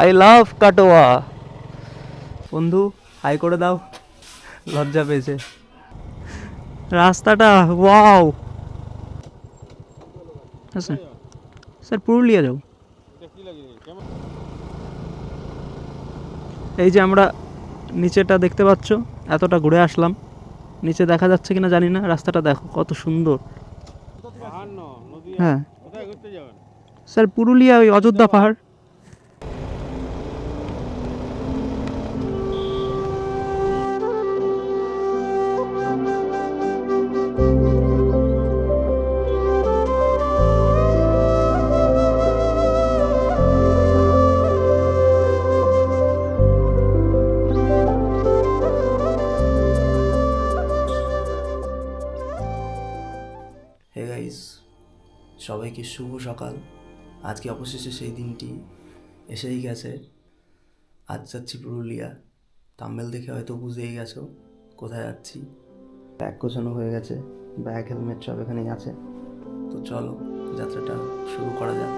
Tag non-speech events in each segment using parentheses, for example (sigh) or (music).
I love Katwa বন্ধু high করে দাও। লজ্জা পেয়েছে। রাস্তাটা ওয়াও আচ্ছা স্যার পুরুলিয়া যাও। এই যে আমরা নিচেটা দেখতে পাচ্ছ এতটা ঘুরে আসলাম। নিচে দেখা যাচ্ছে কিনা জানি না রাস্তাটা দেখো কত সুন্দর। হ্যাঁ। স্যার পুরুলিয়া ওই অযোধ্যা পাহাড়। শুভ সকাল। আজকে অবশেষে সেই দিনটি এসেই গেছে। আজ যাচ্ছি পুরুলিয়া। তাম্বেল দেখে হয়তো বুঝেই গেছো কোথায় যাচ্ছি। ব্যাগ গোছানো হয়ে গেছে। ব্যাগ হেলমেট সব এখানেই আছে। তো চলো, যাত্রাটা শুরু করা যাক।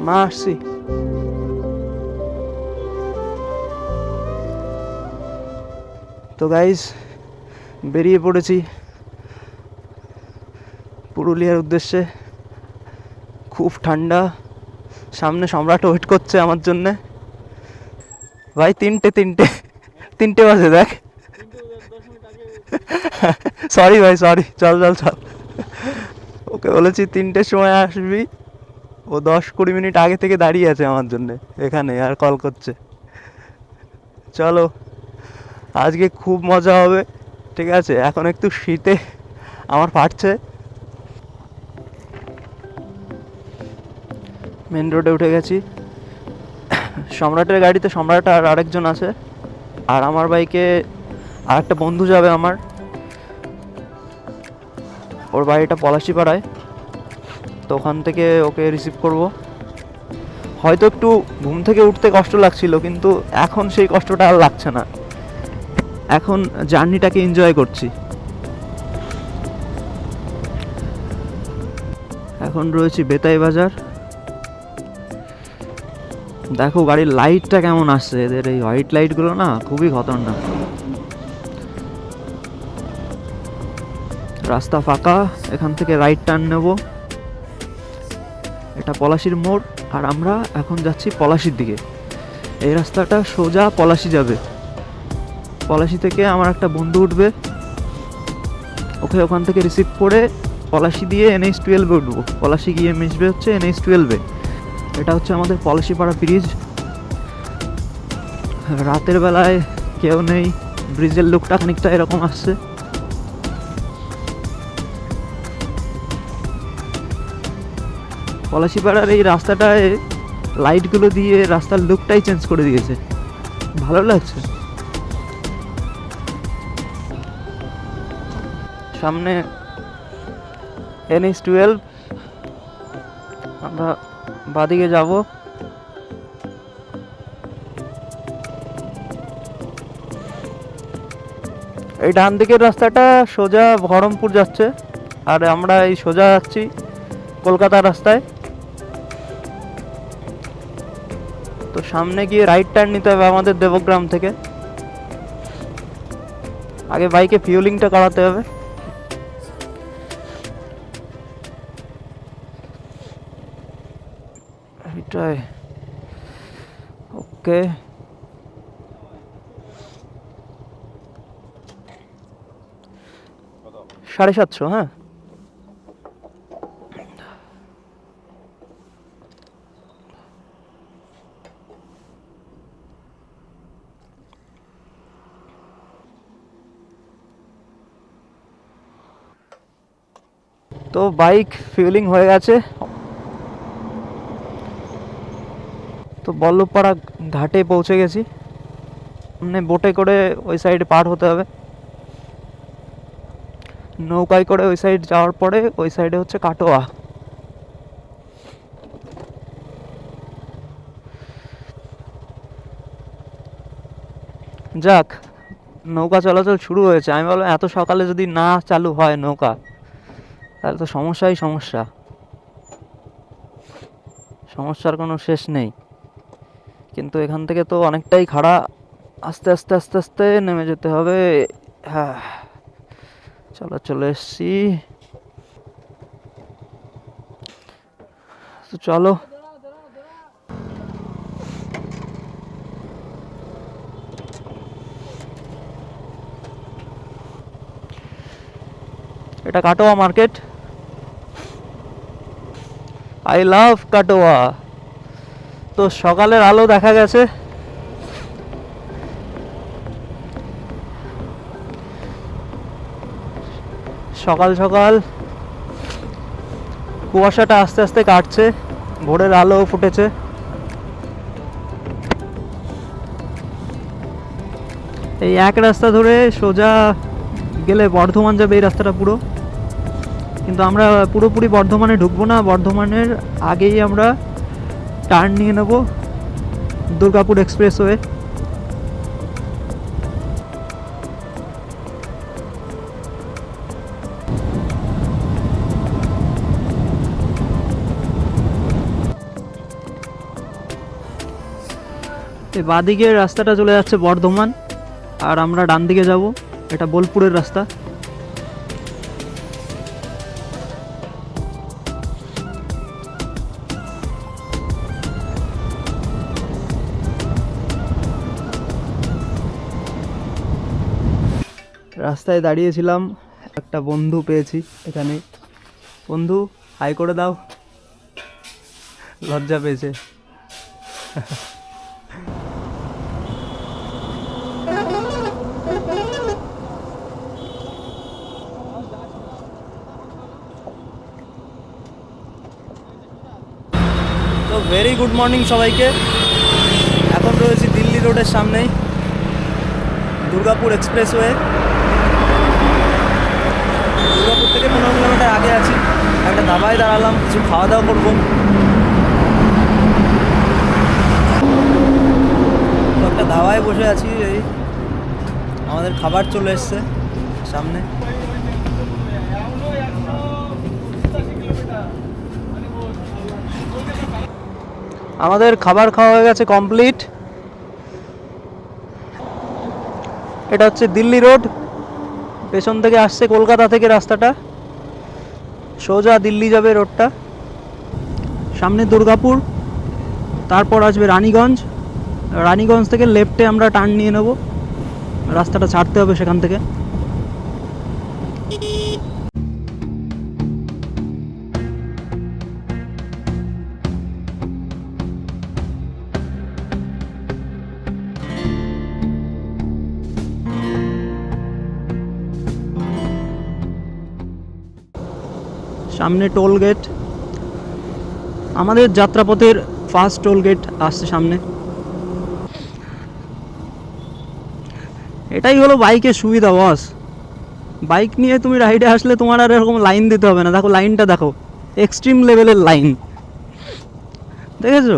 মা, আসছি। তো গাইজ বেরিয়ে পড়েছি। পুরুলিয়ার উদ্দেশ্যে খুব ঠান্ডা। সামনে সম্রাট ওয়েট করছে আমার জন্যে। ভাই, তিনটে তিনটে তিনটে বাজে, দেখ। (laughs) সরি ভাই সরি চল চল চল। ওকে বলেছি, তিনটের সময় আসবি। ও দশ কুড়ি মিনিট আগে থেকে দাঁড়িয়ে আছে আমার জন্যে, এখানে, আর কল করছে। চলো, আজকে খুব মজা হবে, ঠিক আছে? এখন একটু শীতে আমার ফাটছে। মেন রোডে উঠে গেছি। সম্রাটের গাড়িতে সম্রাট আর আরেকজন আছে। আর আমার বাইকে আর একটা বন্ধু যাবে আমার। ওর বাড়িটা পলাশিপাড়ায়। তো ওখান থেকে ওকে রিসিভ করব। হয়তো একটু ঘুম থেকে উঠতে কষ্ট লাগছিল, কিন্তু এখন সেই কষ্টটা আর লাগছে না। এখন জার্নিটাকে এনজয় করছি। এখন রয়েছি বেতাই বাজার। দেখো গাড়ির লাইটটা কেমন আসছে, এদের এই হোয়াইট লাইটগুলো না খুবই খতরনাক। রাস্তা ফাঁকা, এখান থেকে রাইট টার্ন নেব। এটা পলাশির মোড়, আর আমরা এখন যাচ্ছি পলাশির দিকে। এই রাস্তাটা সোজা পলাশি যাবে। পলাশি থেকে আমার একটা বন্ধু উঠবে। ওকে ওখান থেকে রিসিভ করে পলাশি দিয়ে এনএইচ টুয়েলভে উঠবো। পলাশি গিয়ে মিশবে হচ্ছে এনএইচ টুয়েলভে এটা হচ্ছে আমাদের পলাশিপাড়া ব্রিজ। রাতের বেলায় কেউ নেই, ব্রিজের লুকটা খানিকটা এরকম আসছে। পলাশিপাড়ার এই রাস্তাটায় লাইটগুলো দিয়ে রাস্তার লুকটাই চেঞ্জ করে দিয়েছে। ভালো লাগছে। সামনে এনএস টুয়েলভ আমরা বাদিকে যাব। এই ডান দিকের রাস্তাটা সোজা বহরমপুর যাচ্ছে। আর আমরা এই সোজা যাচ্ছি কলকাতা রাস্তায়। তো সামনে গিয়ে রাইট টার্ন নিতে হবে আমাদের দেবগ্রাম থেকে। আগে বাইকে ফিউলিংটা করাতে হবে। এটাই ওকে সাড়ে সাতশো হ্যাঁ তো বাইক ফিউলিং হয়ে গেছে। তো বল্লভপাড়া ঘাটে পৌঁছে গেছি। মানে বোটে করে ওই সাইডে পার হতে হবে। নৌকায় করে ওই সাইড যাওয়ার পরে ওই সাইডে হচ্ছে কাটোয়া। যাক, নৌকা চলাচল শুরু হয়েছে। আমি বললাম এত সকালে যদি না চালু হয় নৌকা, তাহলে তো সমস্যাই সমস্যা। সমস্যার কোনো শেষ নেই। কিন্তু এখান থেকে তো অনেকটাই খাড়া। আস্তে আস্তে আস্তে আস্তে নেমে যেতে হবে। হ্যাঁ চলো, চলে এসছি। তো চলো। এটা Katwa market. I love Katwa. তো সকালের আলো দেখা গেছে। সকাল সকাল কুয়াশাটা আস্তে আস্তে কাটছে, ভোরের আলো ফুটেছে। এই এক রাস্তা ধরে সোজা গেলে বর্ধমান যাবে এই রাস্তাটা পুরো। কিন্তু আমরা পুরোপুরি বর্ধমানে ঢুকবো না, বর্ধমানের আগেই আমরা টার্ন নিয়ে নেব দুর্গাপুর এক্সপ্রেসওয়ে। বাদিকের রাস্তাটা চলে যাচ্ছে বর্ধমান, আর আমরা ডান দিকে যাব, এটা বোলপুরের রাস্তা। রাস্তায় দাঁড়িয়েছিলাম, একটা বন্ধু পেয়েছি এখানে। বন্ধু, হাই করে দাও। লজ্জা পেয়েছে। তো ভেরি গুড মর্নিং সবাইকে। এখন রয়েছি দিল্লি রোডের সামনেই, দুর্গাপুর এক্সপ্রেসওয়ে। দুর্গাপুর থেকে পনেরো কিলোমিটার আগে আছি। একটা দাবায় দাঁড়ালাম, কিছু খাওয়া দাওয়া করব একটা দাবায় বসে আছি, এই আমাদের খাবার চলে এসছে সামনে। আমাদের খাবার খাওয়া হয়ে গেছে কমপ্লিট। এটা হচ্ছে দিল্লি রোড। পেছন থেকে আসছে কলকাতা থেকে রাস্তাটা। সোজা দিল্লি যাবে রোডটা সামনে দুর্গাপুর, তারপর আসবে রানীগঞ্জ। রানীগঞ্জ থেকে লেফটে আমরা টার্ন নিয়ে নেব। রাস্তাটা ছাড়তে হবে সেখান থেকে। সামনে টোল গেট আমাদের যাত্রাপথের ফার্স্ট টোল গেট আসছে সামনে। এটাই হলো বাইকের সুবিধা বস বাইক নিয়ে তুমি রাইডে আসলে তোমার আর এরকম লাইন দিতে হবে না। দেখো লাইনটা দেখো এক্সট্রিম লেভেলের লাইন দেখেছ?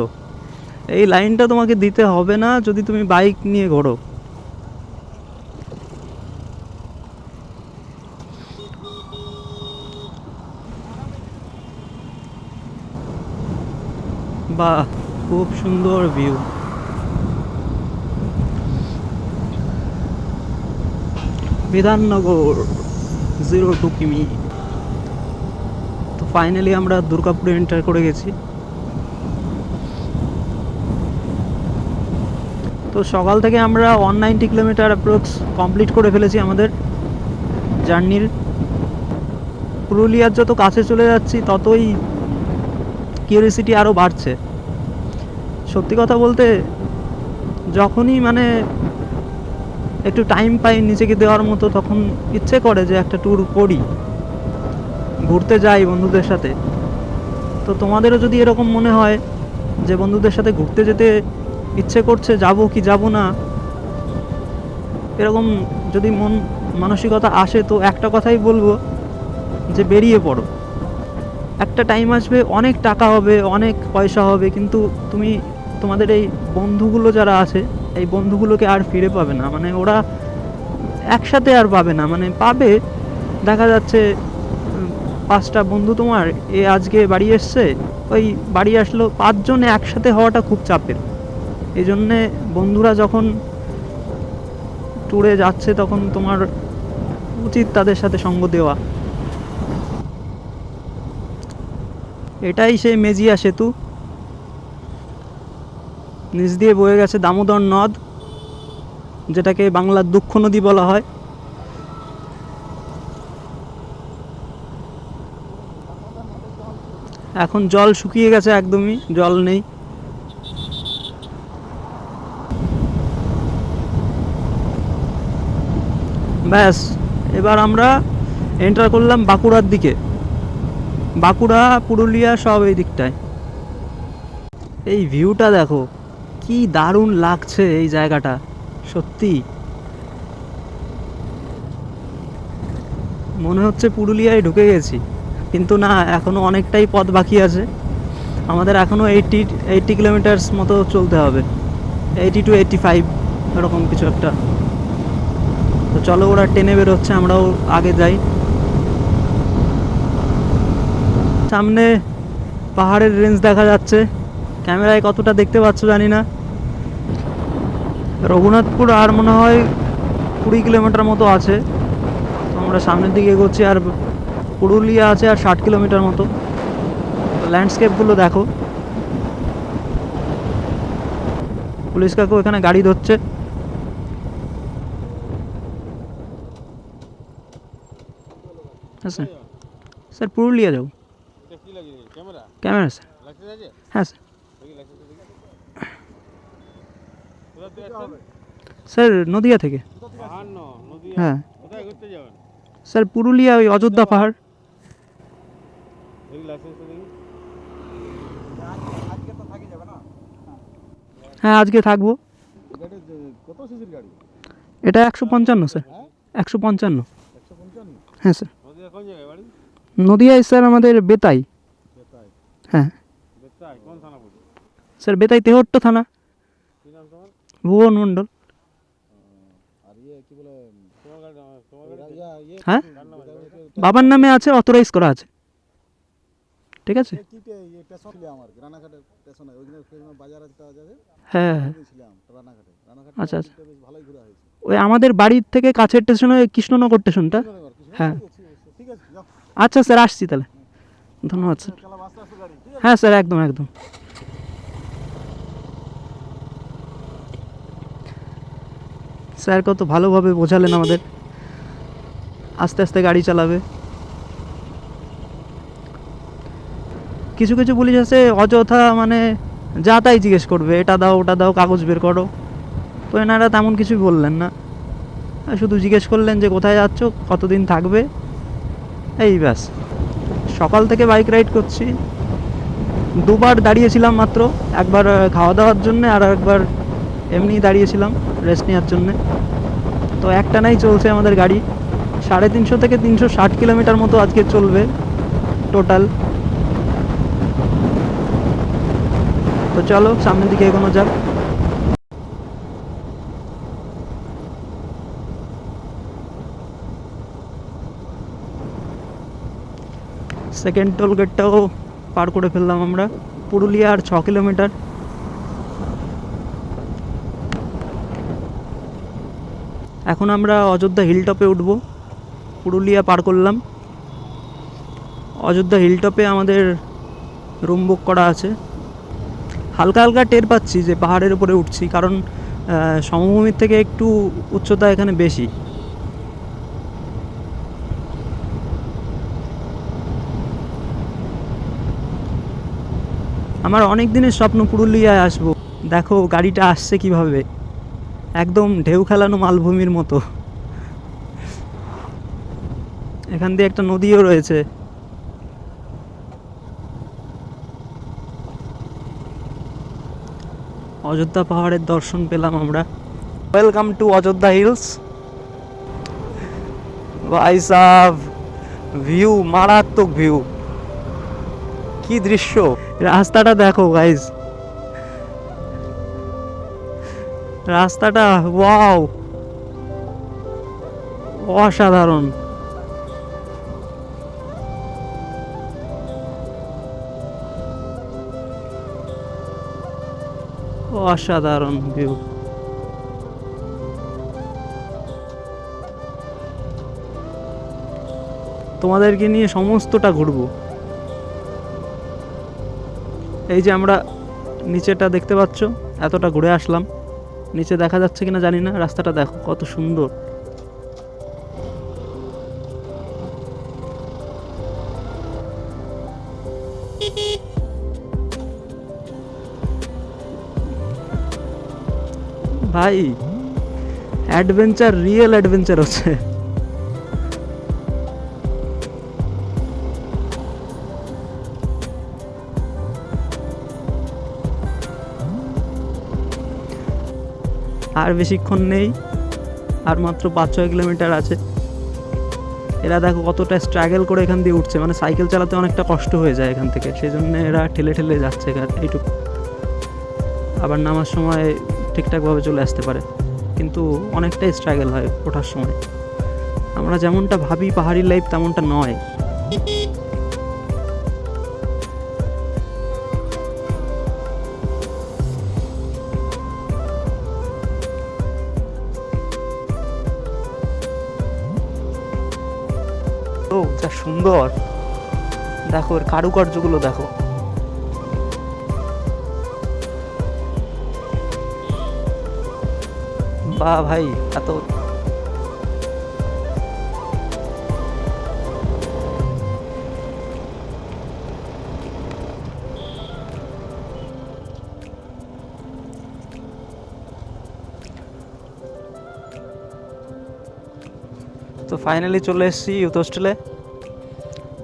এই লাইনটা তোমাকে দিতে হবে না যদি তুমি বাইক নিয়ে ঘোরো। বাহ খুব সুন্দর ভিউ বিধাননগর জিরো টু কিমি। তো ফাইনালি আমরা দুর্গাপুরে এন্টার করে গেছি। তো সকাল থেকে আমরা one ninety kilometre approx complete করে ফেলেছি আমাদের জার্নির পুরুলিয়ার যত কাছে চলে যাচ্ছি, ততই কিউরিসিটি আরও বাড়ছে। সত্যি কথা বলতে, যখনই মানে একটু টাইম পাই নিজেকে দেওয়ার মতো, তখন ইচ্ছে করে যে একটা ট্যুর করি। ঘুরতে যাই বন্ধুদের সাথে। তো তোমাদেরও যদি এরকম মনে হয় যে বন্ধুদের সাথে ঘুরতে যেতে ইচ্ছে করছে, যাব কি যাব না, এরকম যদি মন, মানসিকতা আসে, তো একটা কথাই বলব যে বেরিয়ে পড়ো। একটা টাইম আসবে, অনেক টাকা হবে, অনেক পয়সা হবে, কিন্তু তুমি, তোমাদের এই বন্ধুগুলো যারা আছে, এই বন্ধুগুলোকে আর ফিরে পাবে না। মানে ওরা একসাথে আর পাবে না। মানে পাবে, দেখা যাচ্ছে পাঁচটা বন্ধু তোমার, এ আজকে বাড়ি এসছে, ওই বাড়ি আসলো, পাঁচজনে একসাথে হওয়াটা খুব চাপের। এই জন্যে বন্ধুরা যখন ট্যুরে যাচ্ছে, তখন তোমার উচিত তাদের সাথে সঙ্গ দেওয়া। এটাই সেই মেজিয়া সেতু। নিচ দিয়ে বয়ে গেছে দামোদর নদ, যেটাকে বাংলার দুঃখ নদী বলা হয়। এখন জল শুকিয়ে গেছে একদমই, জল নেই। ব্যাস, এবার আমরা এন্টার করলাম বাঁকুড়ার দিকে। বাঁকুড়া, পুরুলিয়া সব এই দিকটায়। এই ভিউটা দেখো, কি দারুণ লাগছে এই জায়গাটা, সত্যি। মনে হচ্ছে পুরুলিয়ায় ঢুকে গেছি, কিন্তু না এখনও অনেকটাই পথ বাকি আছে। আমাদের এখনও এইটটি এইটটি কিলোমিটার্স মতো চলতে হবে। এইটি টু এইটটি ফাইভ এরকম কিছু একটা। তো চলো, ওরা টেনে বেরোচ্ছে, আমরাও আগে যাই। সামনে পাহাড়ের রেঞ্জ দেখা যাচ্ছে। ক্যামেরায় কতটা দেখতে পাচ্ছ জানি না। রঘুনাথপুর আর মনে হয় কুড়ি কিলোমিটার মতো আছে। আমরা সামনের দিকে এগোচ্ছি আর পুরুলিয়া আছে আর ষাট কিলোমিটার মতো। ল্যান্ডস্কেপগুলো দেখো। পুলিশ কাকু এখানে গাড়ি ধরছে। হ্যাঁ স্যার, পুরুলিয়া যাও। Camera, sir. হ্যাঁ স্যার। স্যার, নদিয়া থেকে। হ্যাঁ। স্যার, পুরুলিয়া ওই অযোধ্যা পাহাড়। হ্যাঁ আজকে থাকব। এটা একশো পঞ্চান্ন, স্যার। একশো পঞ্চান্ন। হ্যাঁ স্যার। নদিয়ায়, স্যার, আমাদের বেতাই। হ্যাঁ। স্যার বেতাই তেহট্ট থানা। ভুবন মণ্ডল। হ্যাঁ? বাবার নামে আছে অথরাইজ করা আছে। ঠিক আছে? হ্যাঁ হ্যাঁ। আচ্ছা, আচ্ছা। ওই আমাদের বাড়ির থেকে কাছের স্টেশনে কৃষ্ণনগর স্টেশনটা হ্যাঁ। আচ্ছা স্যার আসছি তাহলে। ধন্যবাদ স্যার। হ্যাঁ স্যার, একদম একদম। স্যার, কত ভালোভাবে বোঝালেন আমাদের। আস্তে আস্তে গাড়ি চালাবে। কিছু কিছু পুলিশ আছে, অযথা মানে যা তাই জিজ্ঞেস করবে, এটা দাও, ওটা দাও, কাগজ বের করো। তো এনারা তেমন কিছুই বললেন না। শুধু জিজ্ঞেস করলেন যে কোথায় যাচ্ছ, কতদিন থাকবে। এই ব্যাস। সকাল থেকে বাইক রাইড করছি। দুবার দাঁড়িয়েছিলাম মাত্র, একবার খাওয়া দাওয়ার জন্য আর একবার এমনি দাঁড়িয়েছিলাম রেস্ট নেওয়ার জন্যে। তো একটানাই চলছে আমাদের গাড়ি। সাড়ে তিনশো থেকে তিনশো ষাট কিলোমিটার মতো আজকে চলবে টোটাল তো চলো, সামনের দিকে এগোনো যাক। সেকেন্ড টোল গেটটাও পার করে ফেললাম আমরা। পুরুলিয়া আর ছ কিলোমিটার। এখন আমরা অযোধ্যা হিলটপে উঠব। পুরুলিয়া পার করলাম। অযোধ্যা হিলটপে আমাদের রুম বুক করা আছে। হালকা হালকা টের পাচ্ছি যে পাহাড়ের উপরে উঠছি, কারণ সমভূমির থেকে একটু উচ্চতা এখানে বেশি। আমার অনেক দিনের স্বপ্ন পুরুলিয়ায় আসব। দেখো, গাড়িটা আসছে কীভাবে? একদম ঢেউ খেলানো মালভূমির মতো। এখান দিয়ে একটা নদীও রয়েছে। অযোধ্যা পাহাড়ের দর্শন পেলাম আমরা। ওয়েলকাম টু অযোধ্যা হিলস ভাই সাহ ভিউ মারাত্মক ভিউ কি দৃশ্য? রাস্তাটা দেখো গাইজ রাস্তাটা ওয়াও অসাধারণ। অসাধারণ ভিউ তোমাদেরকে নিয়ে সমস্তটা ঘুরবো। এই যে আমরা নিচেটা দেখতে পাচ্ছ, এতটা ঘুরে আসলাম। নিচে দেখা যাচ্ছে কিনা জানি না, রাস্তাটা দেখো কত সুন্দর। ভাই অ্যাডভেঞ্চার রিয়েল অ্যাডভেঞ্চার হচ্ছে। আর বেশিক্ষণ নেই। আর মাত্র পাঁচ ছয় কিলোমিটার আছে। এরা দেখো কতটা স্ট্রাগল করে এখান দিয়ে উঠছে। মানে সাইকেল চালাতে অনেকটা কষ্ট হয়ে যায় এখান থেকে। সেই জন্য এরা ঠেলে ঠেলে যাচ্ছে এইটুকু। আবার নামার সময় ঠিকঠাকভাবে চলে আসতে পারে। কিন্তু অনেকটাই স্ট্রাগল হয় ওঠার সময়। আমরা যেমনটা ভাবি পাহাড়ি লাইফ তেমনটা নয়। সুন্দর। দেখো এর কারুকার্যগুলো দেখো। বা ভাই এত তো ফাইনালি চলে এসেছি ইউথ হোস্টেলে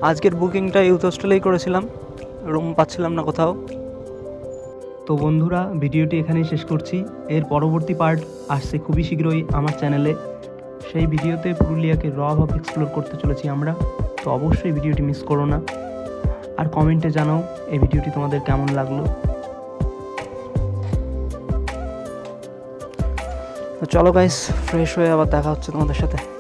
আজকের বুকিংটা ইউথ হোস্টেলেই করেছিলাম। রুম পাচ্ছিলাম না কোথাও। তো বন্ধুরা, ভিডিওটি এখানেই শেষ করছি। এর পরবর্তী পার্ট আসছে খুবই শীঘ্রই আমার চ্যানেলে। সেই ভিডিওতে পুরুলিয়াকে রভাবে এক্সপ্লোর করতে চলেছি আমরা। তো অবশ্যই ভিডিওটি মিস করো না। আর কমেন্টে জানাও এই ভিডিওটি তোমাদের কেমন লাগল। চলো গাইস ফ্রেশ হয়ে আবার দেখা হচ্ছে তোমাদের সাথে।